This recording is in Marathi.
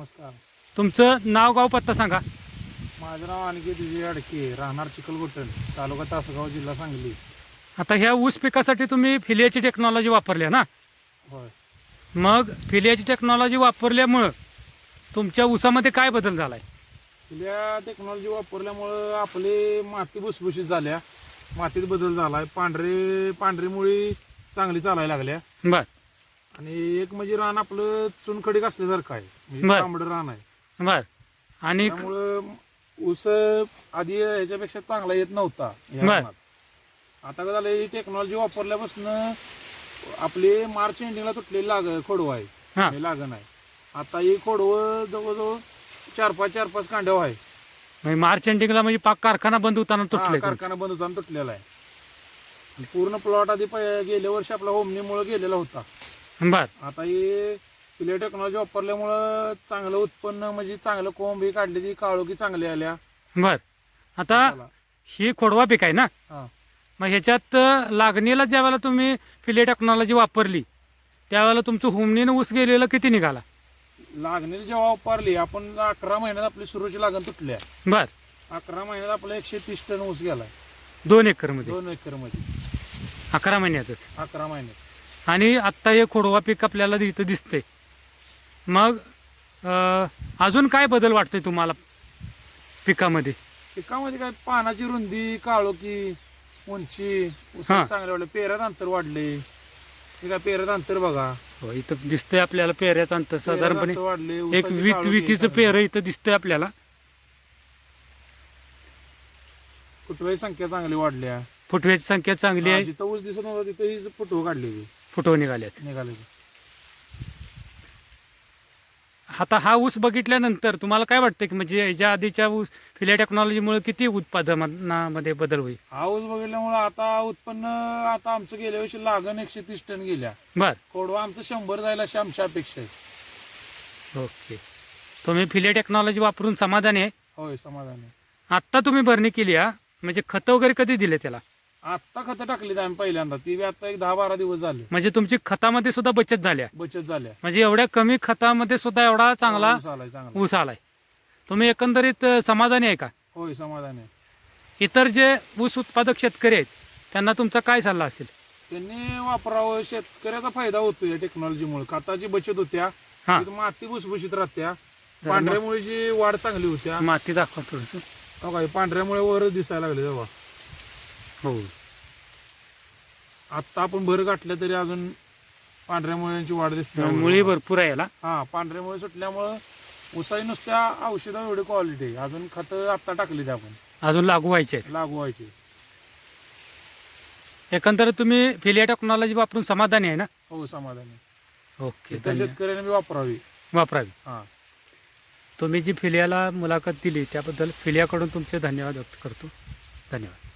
नमस्कार. तुमचं नाव गाव पत्ता सांगा. माझं नाव आणखी विजय अडके राहणार चिखलगोटण तालुका तासगाव जिल्हा सांगली. आता ह्या ऊस पिकासाठी तुम्ही फिलियाची टेक्नॉलॉजी वापरली आहे ना? होय. मग फिलियाची टेक्नॉलॉजी वापरल्यामुळं तुमच्या ऊसामध्ये काय बदल झालाय? या टेक्नॉलॉजी वापरल्यामुळं आपले माती भुसभुशीत झाल्या. मातीत बदल झालाय. पांढरे पांढरी मुळी चांगली चालायला लागल्या. बर. आणि एक म्हणजे रान आपलं चुनखडीक असल्यासारखं आहे. म्हणजे बर. तांबडं रान आहे. बर. आणि त्यामुळं ऊस आधी ह्याच्यापेक्षा चांगला येत नव्हता या बर. रानात. आता काय झालं ही टेक्नॉलॉजी वापरल्यापासून आपले मार्च एंडिंगला तुटलेली लाग खोडवं आहे. हा. हे लागण आहे. आता ही खोडवं जवळजवळ चार पाच चार पाच कांड्याव आहे म्हणजे मार्च एंडिंगला म्हणजे पाक कारखाना बंद होताना हा, तुटले कारखाना बंद होताना तुटलेला आहे. आणि पूर्ण प्लॉट आधी गेल्या वर्षी आपला होमनीमुळे गेलेला होता. बर. आता ही पिले टेक्नॉलॉजी वापरल्यामुळं चांगलं उत्पन्न म्हणजे चांगलं कोंब ही काढली ती काळोखी चांगली आल्या. बर. आता. ही खोडवा पीक आहे ना? हा. मग ह्याच्यात अं, लागणीला ज्या वेळेला तुम्ही फिलिया टेक्नॉलॉजी वापरली त्यावेळेला तुमचं हुमणीनं ऊस गेलेलं किती निघाला? लागणीला जेव्हा वापरली आपण अकरा महिन्यात आपली सुरूची लागण तुटल्या. बर. अकरा महिन्यात आपला एकशे तीस टन ऊस गेलाय. दोन एकरमध्ये दोन एकरमध्ये. अकरा महिन्यातच. अकरा महिन्यात. आणि आत्ता हे खोडवा पीक आपल्याला इथं दिसतंय. मग अजून काय बदल वाटतोय तुम्हाला पिकामध्ये? पिकामध्ये काय पानाची रुंदी काळोखी उंची हा. चांगले वाढले पेऱ्यात अंतर वाढले. हे काय पेऱ्यात अंतर बघा. हो इथं दिसतंय आपल्याला पेऱ्याचं अंतर साधारणपणे पेऱ्यात अंतर वाढले एक वीत काळोखी वितीचं चांगली. पेरं इथं दिसतंय आपल्याला. फुटव्याची संख्या चांगली वाढल्या. फुटव्याची संख्या चांगली हा, आहे. जिथं ऊस दिसत नव्हता तिथं ही फुटवं काढलेली. फुटव निघाल्यात निघाले आता हा ऊस बघितल्यानंतर तुम्हाला काय वाटतं की म्हणजे याच्या आधीच्या ऊस फिलिया टेक्नॉलॉजीमुळे किती उत्पादनामध्ये बदल होईल? हा ऊस बघितल्यामुळे आता उत्पन्न आता आमचं गेल्या वर्षी लागण एकशे तीस टन गेल्या. बर. कोडवा आमचं शंभर जायला अशी आमची अपेक्षा आहे. ओके. तुम्ही फिलिया टेक्नॉलॉजी वापरून समाधानी आहे? होय समाधानी आत्ता तुम्ही भरणी केली हा? म्हणजे खतं वगैरे कधी दिले त्याला? आत्ता खतं टाकली आम्ही पहिल्यांदा. ती बी आता एक दहा बारा दिवस झाले. म्हणजे तुमची खतामध्ये सुद्धा बचत झाल्या बचत झाल्या म्हणजे एवढ्या कमी खतामध्ये सुद्धा एवढा चांगला ऊस आलाय चांगला. ऊस आलाय. तुम्ही एकंदरीत अं, समाधानी आहे का? होय समाधानी आहे. इतर जे ऊस उत्पादक शेतकरी आहेत त्यांना तुमचा काय सल्ला असेल? त्यांनी वापरावं शेतकऱ्याचा फायदा होतो या टेक्नॉलॉजीमुळे खताची बचत होत्या हा. माती भुसभुशीत राहत्या. जरा पांढऱ्यामुळेची वाढ चांगली होत्या. माती दाखवा थोडस. हो पांढऱ्यामुळे वर दिसायला लागले तेव्हा हो. आत्ता आपण भर गाठल्या तरी अजून पांढऱ्या मुळ्यांची वाढ दिसते. मुळी भरपूर आहे याला. हा पांढऱ्या मुळे सुटल्यामुळं उसाई नुसत्या औषधा एवढी क्वालिटी आहे. अजून खत आत्ता टाकली ते आपण. अजून लागू व्हायचे लागू व्हायची एकंदरीत तुम्ही फिलिया टेक्नॉलॉजी वापरून समाधानी आहे ना? हो समाधानी ओके इतर धन्यवाद शेतकऱ्याने वापरावी. वापरावी. हा. तुम्ही जी फिलियाला मुलाखत दिली त्याबद्दल फिलियाकडून तुमचे धन्यवाद व्यक्त करतो. धन्यवाद.